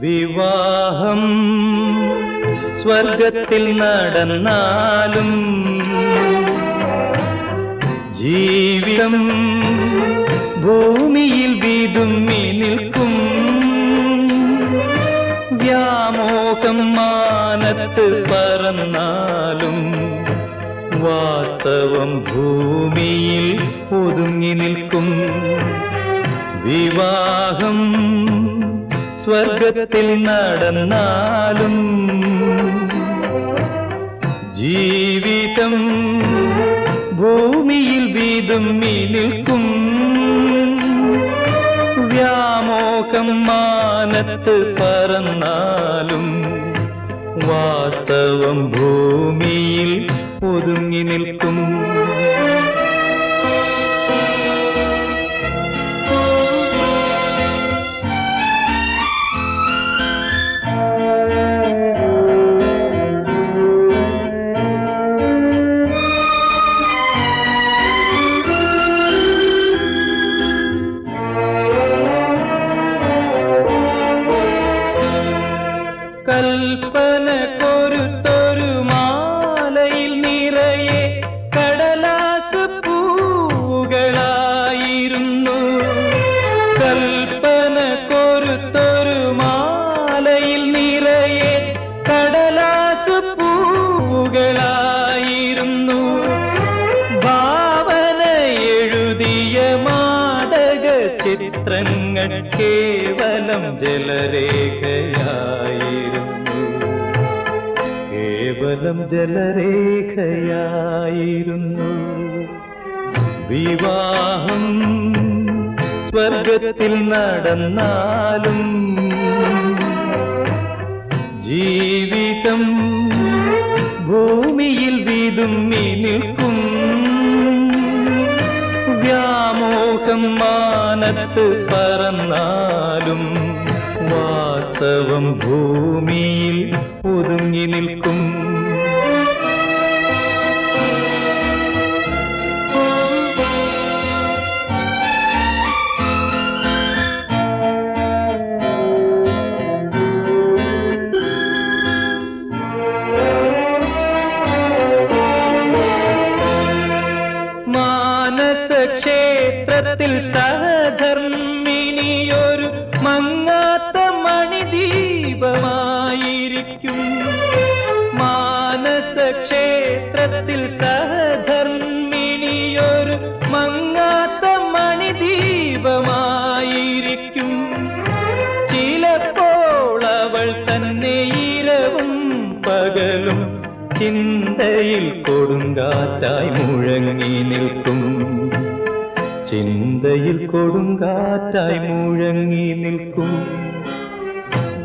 വിവാഹം സ്വർഗത്തിൽ നടന്നാലും ജീവിതം ഭൂമിയിൽ വിതുമ്മി നിൽക്കും. വ്യാമോഹം മാനത്ത് പറന്നാലും വാസ്തവം ഭൂമിയിൽ ഒതുങ്ങി നിൽക്കും. വിവാഹം സ്വർഗത്തിൽ നടന്നാലും ജീവിതം ഭൂമിയിൽ വീതുമ്മി നിൽക്കും. വ്യാമോഹം മാനത്ത് പറന്നാലും വാസ്തവം ഭൂമിയിൽ ഒതുങ്ങി നിൽക്കും. കേവലം ജലരേഖയായിരുന്നു. കേവലം ജലരേഖയായിരുന്നു. വിവാഹം സ്വർഗത്തിൽ നടന്നാലും ജീവിതം ഭൂമിയിൽ വിതുമ്മി നിൽക്കും. വ്യാമോഹം മാനത്ത് പറന്നാലും വാസ്തവം ഭൂമിയിൽ ഒതുങ്ങി നിൽക്കും. മാനസക്ഷേത്രത്തിൽ സഹധർമ്മിണിയൊരു മങ്ങാത്ത മണിദീപമായിരിക്കും. മാനസക്ഷേത്രത്തിൽ സഹധർമ്മിണിയൊരു മങ്ങാത്ത മണിദീപമായിരിക്കും. ചിലപ്പോൾ അവൾ തന്നെ ഇരവും പകലും ചിന്തയിൽ കൊടുങ്കാറ്റായി മുഴങ്ങി നിൽക്കും. ചിന്തയിൽ കൊടുങ്കാറ്റായി മുഴങ്ങി നിൽക്കും.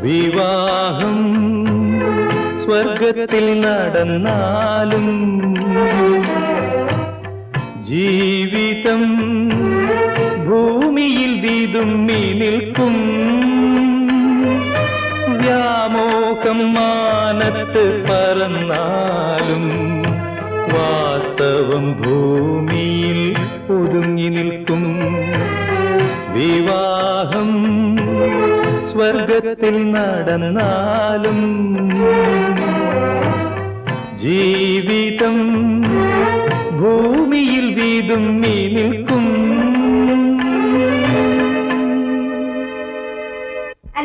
വിവാഹം സ്വർഗത്തിൽ നടന്നാലും ജീവിതം ഭൂമിയിൽ വിതുമ്മി നിൽക്കും. വ്യാമോഹം മാനത്ത് പറന്നാലും വാസ്തവം ഭൂമിയിൽ ഒതുങ്ങി നിൽക്കും. വിവാഹം സ്വർഗത്തിൽ നടന്നാലും ജീവിതം ഭൂമിയിൽ വിതുമ്മി നിൽക്കും.